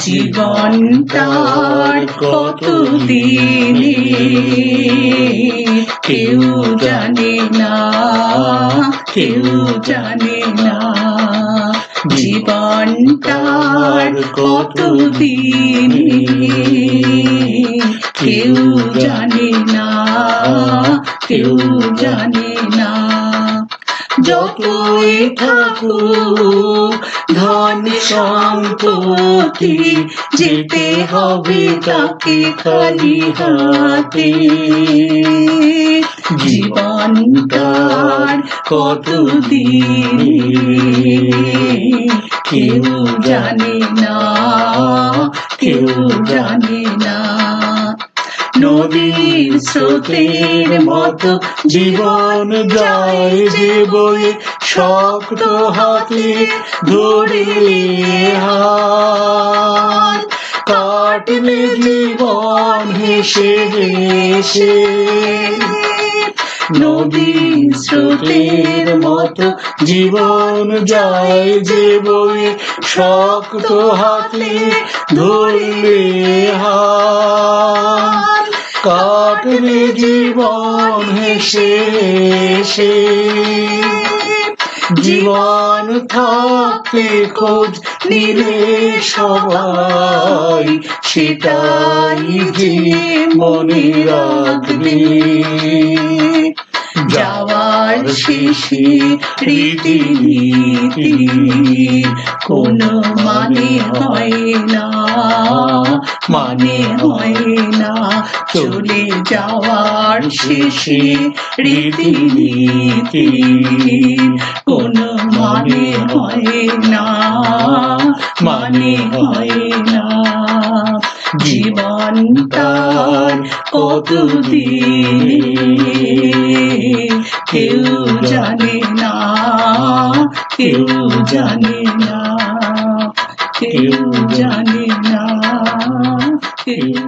জীবন তার কতদিনে কেউ জানে না, কেউ জানে না জীবন তার কতদিনে কেউ জানে না, কেউ জানে না। যতই থাকুক, ধন সম্পত্তি যেতে হবে তাকে খালি হাতে। জীবন তার কতদিন কেউ জানে না, কেউ জানে না। নদীর স্রোতের মতো জীবন যায় যে বয়ে শক্ত হাতে ধরে কাটলে জীবন হেসে হেসে। নদীর স্রোতের মতো জীবন যায় যে বয়ে শক্ত হাতে ধরলে হাত। কাটলে জীবন হেসে হেসে জীবন থাকতে খোঁজ নিলে সবাই সেটাই যে মনে রাখবে শেষে রীতিনীতি কোন মানে হয় না মানে হয় না। চলে যাওয়ার শেষে রীতিনীতি কোন মানে হয় না মানে হয় না। সন্তান কতদিন? কেউ জানে না কেউ জানে না কেউ জানে না কেউ